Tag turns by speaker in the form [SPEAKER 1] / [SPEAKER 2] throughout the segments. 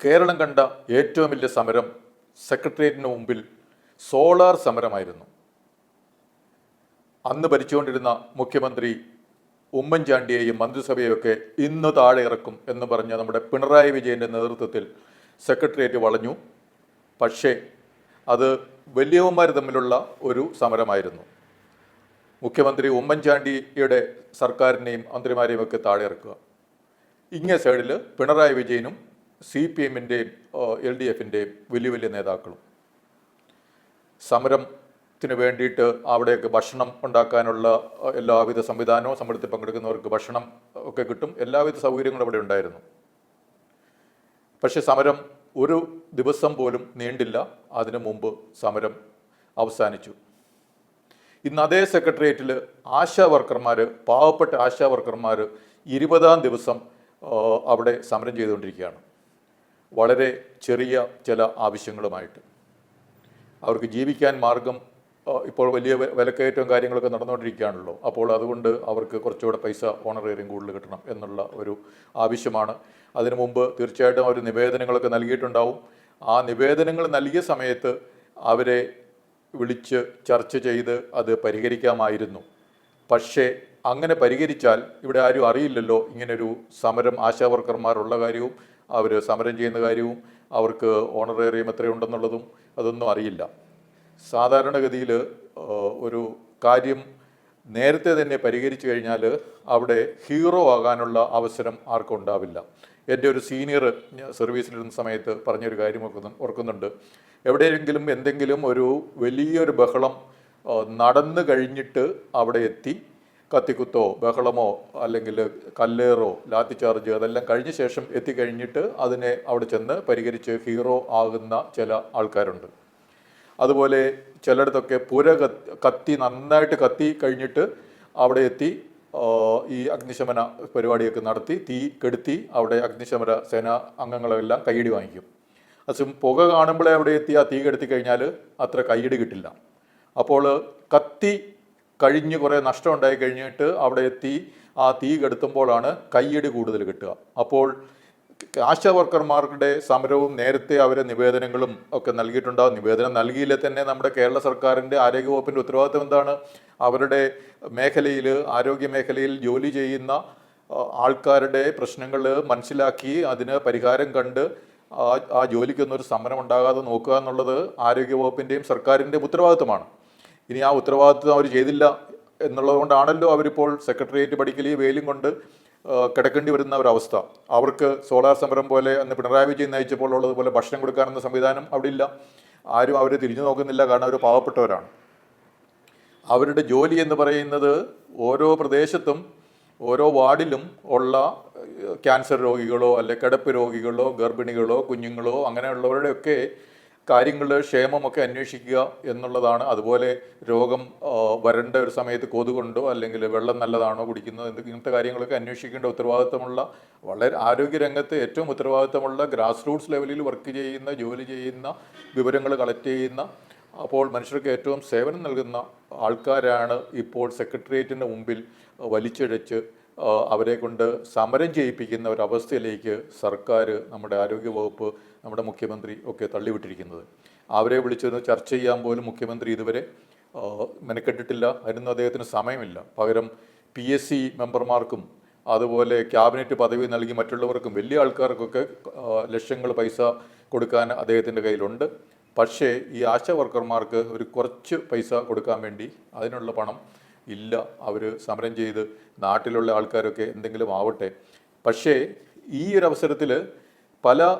[SPEAKER 1] കേരളം കണ്ട ഏറ്റവും വലിയ സമരം സെക്രട്ടേറിയറ്റിന് മുമ്പിൽ സോളാർ സമരമായിരുന്നു. അന്ന് ഭരിച്ചുകൊണ്ടിരുന്ന മുഖ്യമന്ത്രി ഉമ്മൻചാണ്ടിയെയും മന്ത്രിസഭയെയൊക്കെ ഇന്ന് താഴെ ഇറക്കും എന്ന് പറഞ്ഞ നമ്മുടെ പിണറായി വിജയന്റെ നേതൃത്വത്തിൽ സെക്രട്ടേറിയറ്റ് വളഞ്ഞു. പക്ഷേ അത് വലിയവന്മാർ തമ്മിലുള്ള ഒരു സമരമായിരുന്നു. മുഖ്യമന്ത്രി ഉമ്മൻചാണ്ടിയുടെ സർക്കാരിനെയും മന്ത്രിമാരെയും ഒക്കെ താഴെ ഇറക്കുക. ഇങ്ങേ സൈഡിൽ പിണറായി വിജയനും സി പി എമ്മിന്റെയും എൽ ഡി എഫിന്റെയും വലിയ വലിയ നേതാക്കളും. സമരത്തിന് വേണ്ടിയിട്ട് അവിടെയൊക്കെ ഭക്ഷണം ഉണ്ടാക്കാനുള്ള എല്ലാവിധ സംവിധാനവും സമരത്തിൽ പങ്കെടുക്കുന്നവർക്ക് ഭക്ഷണം ഒക്കെ കിട്ടും. എല്ലാവിധ സൗകര്യങ്ങളും അവിടെ ഉണ്ടായിരുന്നു. പക്ഷെ സമരം ഒരു ദിവസം പോലും നീണ്ടില്ല. അതിനു മുമ്പ് സമരം അവസാനിച്ചു. ഇന്ന് അതേ സെക്രട്ടേറിയറ്റിൽ ആശാ വർക്കർമാർ പാവപ്പെട്ട ആശാ വർക്കർമാർ ഇരുപതാം ദിവസം അവിടെ സമരം ചെയ്തുകൊണ്ടിരിക്കുകയാണ്. വളരെ ചെറിയ ചില ആവശ്യങ്ങളുമായിട്ട്. അവർക്ക് ജീവിക്കാൻ മാർഗം ഇപ്പോൾ വലിയ വിലക്കയറ്റവും കാര്യങ്ങളൊക്കെ നടന്നുകൊണ്ടിരിക്കുകയാണല്ലോ അപ്പോൾ അതുകൊണ്ട് അവർക്ക് കുറച്ചുകൂടെ പൈസ ഓണറേറിയം കൂടുതൽ കിട്ടണം എന്നുള്ള ഒരു ആവശ്യമാണ്. അതിനു മുമ്പ് തീർച്ചയായിട്ടും അവർ നിവേദനങ്ങളൊക്കെ നൽകിയിട്ടുണ്ടാവും. ആ നിവേദനങ്ങൾ നൽകിയ സമയത്ത് അവരെ വിളിച്ച് ചർച്ച ചെയ്ത് അത് പരിഹരിക്കാമായിരുന്നു. പക്ഷേ അങ്ങനെ പരിഹരിച്ചാൽ ഇവിടെ ആരും അറിയില്ലല്ലോ. ഇങ്ങനൊരു സമരം ആശാവർക്കർമാരുള്ള കാര്യവും അവർ സമരം ചെയ്യുന്ന കാര്യവും അവർക്ക് ഓണറേറിയം എത്രയുണ്ടെന്നുള്ളതും അതൊന്നും അറിയില്ല. സാധാരണഗതിയിൽ ഒരു കാര്യം നേരത്തെ തന്നെ പരിഹരിച്ചു കഴിഞ്ഞാൽ അവിടെ ഹീറോ ആകാനുള്ള അവസരം ആർക്കും ഉണ്ടാവില്ല. എന്റെ ഒരു സീനിയർ സർവീസിലിരുന്ന സമയത്ത് പറഞ്ഞൊരു കാര്യം ഓർക്കുന്നു ഓർക്കുന്നുണ്ട്. എവിടെയെങ്കിലും എന്തെങ്കിലും ഒരു വലിയൊരു ബഹളം നടന്നു കഴിഞ്ഞിട്ട് അവിടെ എത്തി കത്തിക്കുത്തോ ബഹളമോ അല്ലെങ്കിൽ കല്ലേറോ ലാത്തി ചാർജ് അതെല്ലാം കഴിഞ്ഞ ശേഷം എത്തിക്കഴിഞ്ഞിട്ട് അതിനെ അവിടെ ചെന്ന് പരിഹരിച്ച് ഹീറോ ആകുന്ന ചില ആൾക്കാരുണ്ട്. അതുപോലെ ചിലയിടത്തൊക്കെ പുര കത്തി നന്നായിട്ട് കത്തി കഴിഞ്ഞിട്ട് അവിടെ എത്തി ഈ അഗ്നിശമന പരിപാടിയൊക്കെ നടത്തി തീ കെടുത്തി അവിടെ അഗ്നിശമന സേന അംഗങ്ങളെല്ലാം കൈയടി വാങ്ങിക്കും. അതും പുക കാണുമ്പോഴേ അവിടെ എത്തി ആ തീ കെടുത്തി കഴിഞ്ഞാൽ അത്ര കൈയടി കിട്ടില്ല. അപ്പോൾ കത്തി കഴിഞ്ഞ് കുറേ നഷ്ടം ഉണ്ടായി കഴിഞ്ഞിട്ട് അവിടെ എത്തി. ആ തീ കെടുത്തുമ്പോഴാണ് കയ്യടി കൂടുതൽ കിട്ടുക. അപ്പോൾ ആശാ വർക്കർമാരുടെ സമരവും നേരത്തെ അവരെ നിവേദനങ്ങളും ഒക്കെ നൽകിയിട്ടുണ്ടാകും നിവേദനം നൽകിയില്ലേ തന്നെ നമ്മുടെ കേരള സർക്കാരിന്റെ ആരോഗ്യവകുപ്പിന്റെ ഉത്തരവാദിത്വം എന്താണ്? അവരുടെ മേഖലയിൽ ആരോഗ്യ മേഖലയിൽ ജോലി ചെയ്യുന്ന ആൾക്കാരുടെ പ്രശ്നങ്ങൾ മനസ്സിലാക്കി അതിന് പരിഹാരം കണ്ട് ആ ആ ജോലിക്കൊന്നും ഒരു സമരം ഉണ്ടാകാതെ നോക്കുക എന്നുള്ളത് ആരോഗ്യവകുപ്പിന്റെയും സർക്കാരിന്റെയും ഉത്തരവാദിത്വമാണ് ഇനി ആ ഉത്തരവാദിത്വം അവർ ചെയ്തില്ല എന്നുള്ളത് കൊണ്ടാണല്ലോ അവരിപ്പോൾ സെക്രട്ടേറിയറ്റ് പഠിക്കലേ ഈ വെയിലും കൊണ്ട് കിടക്കേണ്ടി വരുന്ന ഒരവസ്ഥ. അവർക്ക് സോളാർ സമരം പോലെ അന്ന് പിണറായി വിജയൻ നയിച്ചപ്പോൾ ഉള്ളതുപോലെ ഭക്ഷണം കൊടുക്കാനെന്ന സംവിധാനം അവിടെ ഇല്ല. ആരും അവരെ തിരിഞ്ഞു നോക്കുന്നില്ല കാരണം അവർ പാവപ്പെട്ടവരാണ്. അവരുടെ ജോലി എന്ന് പറയുന്നത് ഓരോ പ്രദേശത്തും ഓരോ വാർഡിലും ഉള്ള ക്യാൻസർ രോഗികളോ അല്ലെ കിടപ്പ് രോഗികളോ ഗർഭിണികളോ കുഞ്ഞുങ്ങളോ അങ്ങനെയുള്ളവരുടെയൊക്കെ കാര്യങ്ങൾ ക്ഷേമമൊക്കെ അന്വേഷിക്കുക എന്നുള്ളതാണ്. അതുപോലെ രോഗം വരേണ്ട ഒരു സമയത്ത് കൊതുകൊണ്ടോ അല്ലെങ്കിൽ വെള്ളം നല്ലതാണോ കുടിക്കുന്നത് ഇങ്ങനത്തെ കാര്യങ്ങളൊക്കെ അന്വേഷിക്കേണ്ട ഉത്തരവാദിത്തമുള്ള വളരെ ആരോഗ്യരംഗത്ത് ഏറ്റവും ഉത്തരവാദിത്തമുള്ള ഗ്രാസ് റൂട്ട്സ് ലെവലിൽ വർക്ക് ചെയ്യുന്ന ജോലി ചെയ്യുന്ന വിവരങ്ങൾ കളക്ട് ചെയ്യുന്ന അപ്പോൾ മനുഷ്യർക്ക് ഏറ്റവും സേവനം നൽകുന്ന ആൾക്കാരാണ് ഇപ്പോൾ സെക്രട്ടേറിയറ്റിന്റെ മുമ്പിൽ വലിച്ചിഴച്ച് അവരെ കൊണ്ട് സമരം ചെയ്യിപ്പിക്കുന്ന ഒരവസ്ഥയിലേക്ക് സർക്കാർ നമ്മുടെ ആരോഗ്യവകുപ്പ് നമ്മുടെ മുഖ്യമന്ത്രി ഒക്കെ തള്ളിവിട്ടിരിക്കുന്നത്. അവരെ വിളിച്ചൊന്ന് ചർച്ച ചെയ്യാൻ പോലും മുഖ്യമന്ത്രി ഇതുവരെ മെനക്കെട്ടിട്ടില്ല. അതിനൊന്നും അദ്ദേഹത്തിന് സമയമില്ല. പകരം പി എസ് സി മെമ്പർമാർക്കും അതുപോലെ ക്യാബിനറ്റ് പദവി നൽകി മറ്റുള്ളവർക്കും വലിയ ആൾക്കാർക്കൊക്കെ ലക്ഷങ്ങൾ പൈസ കൊടുക്കാൻ അദ്ദേഹത്തിന്റെ കയ്യിലുണ്ട്. പക്ഷേ ഈ ആശ വർക്കർമാർക്ക് ഒരു കുറച്ച് പൈസ കൊടുക്കാൻ വേണ്ടി അതിനുള്ള പണം ഇല്ല. അവർ സമരം ചെയ്ത് നാട്ടിലുള്ള ആൾക്കാരൊക്കെ എന്തെങ്കിലും ആവട്ടെ. പക്ഷേ ഈ ഒരു അവസരത്തിൽ പല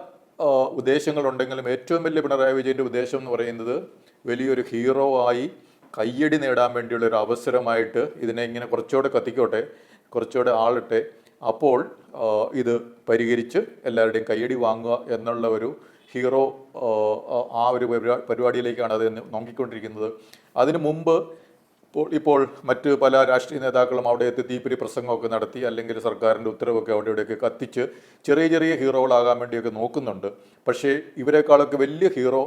[SPEAKER 1] ഉദ്ദേശങ്ങളുണ്ടെങ്കിലും ഏറ്റവും വലിയ പിണറായി വിജയന്റെ ഉദ്ദേശം എന്ന് പറയുന്നത് വലിയൊരു ഹീറോ ആയി കയ്യടി നേടാൻ വേണ്ടിയുള്ള ഒരു അവസരമായിട്ട് ഇതിനെ ഇങ്ങനെ കുറച്ചുകൂടെ കത്തിക്കോട്ടെ കുറച്ചുകൂടെ ആളട്ടെ. അപ്പോൾ ഇത് പരിഹരിച്ച് എല്ലാവരുടെയും കയ്യടി വാങ്ങുക എന്നുള്ള ഒരു ഹീറോ ആ, ഒരു പരിപാ- പരിപാടിയിലേക്കാണ് അത് നോക്കിക്കൊണ്ടിരിക്കുന്നത്. അതിനു മുമ്പ് ഇപ്പോൾ മറ്റ് പല രാഷ്ട്രീയ നേതാക്കളും അവിടെ എത്തി തീപ്പിരി പ്രസംഗമൊക്കെ നടത്തി അല്ലെങ്കിൽ സർക്കാരിന്റെ ഉത്തരവൊക്കെ അവിടെ ഇവിടെയൊക്കെ കത്തിച്ച് ചെറിയ ചെറിയ ഹീറോകളാകാൻ വേണ്ടിയൊക്കെ നോക്കുന്നുണ്ട്. പക്ഷേ ഇവരെക്കാളൊക്കെ വലിയ ഹീറോ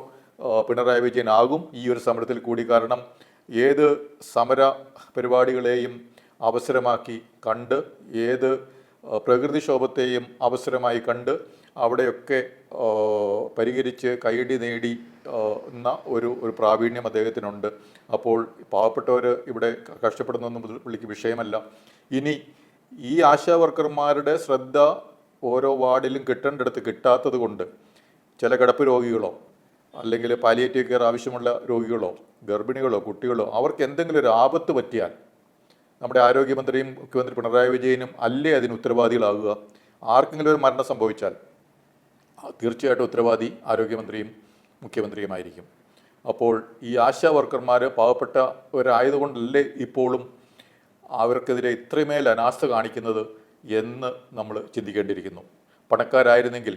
[SPEAKER 1] പിണറായി വിജയൻ ആകും ഈ ഒരു സമരത്തിൽ കൂടി. കാരണം ഏത് സമര പരിപാടികളെയും അവസരമാക്കി കണ്ട് ഏത് പ്രകൃതിക്ഷോഭത്തെയും അവസരമായി കണ്ട് അവിടെയൊക്കെ പരിഹരിച്ച് കൈയടി നേടി എന്ന ഒരു ഒരു പ്രാവീണ്യം അദ്ദേഹത്തിനുണ്ട്. അപ്പോൾ പാവപ്പെട്ടവർ ഇവിടെ കഷ്ടപ്പെടുന്നൊന്നും പുള്ളിക്ക് വിഷയമല്ല. ഇനി ഈ ആശാ വർക്കർമാരുടെ ശ്രദ്ധ ഓരോ വാർഡിലും കിട്ടേണ്ടടുത്ത് കിട്ടാത്തത് കൊണ്ട് ചില കിടപ്പ് രോഗികളോ അല്ലെങ്കിൽ പാലിയേറ്റീവ് കെയർ ആവശ്യമുള്ള രോഗികളോ ഗർഭിണികളോ കുട്ടികളോ അവർക്ക് എന്തെങ്കിലും ഒരു ആപത്ത് പറ്റിയാൽ നമ്മുടെ ആരോഗ്യമന്ത്രിയും മുഖ്യമന്ത്രി പിണറായി വിജയനും അല്ലേ അതിന് ഉത്തരവാദികളാകുക? ആർക്കെങ്കിലും ഒരു മരണം സംഭവിച്ചാൽ തീർച്ചയായിട്ടും ഉത്തരവാദി ആരോഗ്യമന്ത്രിയും മുഖ്യമന്ത്രിയുമായിരിക്കും. അപ്പോൾ ഈ ആശാ വർക്കർമാർ പാവപ്പെട്ടവരായതുകൊണ്ടല്ലേ ഇപ്പോഴും അവർക്കെതിരെ ഇത്രമേൽ അനാസ്ഥ കാണിക്കുന്നത് എന്ന് നമ്മൾ ചിന്തിക്കേണ്ടിയിരിക്കുന്നു. പണക്കാരായിരുന്നെങ്കിൽ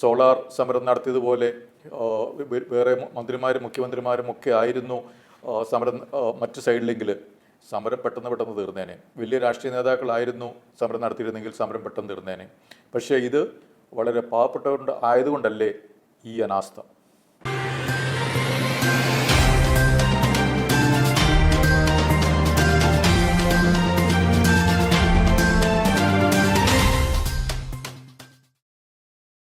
[SPEAKER 1] സോളാർ സമരം നടത്തിയതുപോലെ വേറെ മന്ത്രിമാരും മുഖ്യമന്ത്രിമാരും ഒക്കെ ആയിരുന്നു സമരം മറ്റു സൈഡിലെങ്കിൽ സമരം പെട്ടെന്ന് പെട്ടെന്ന് തീർന്നേനെ. വലിയ രാഷ്ട്രീയ നേതാക്കളായിരുന്നു സമരം നടത്തിയിരുന്നെങ്കിൽ സമരം പെട്ടെന്ന് തീർന്നേനെ. പക്ഷേ ഇത് വളരെ പാവപ്പെട്ടവരുണ്ട് ആയതുകൊണ്ടല്ലേ ഈ അനാസ്ഥ?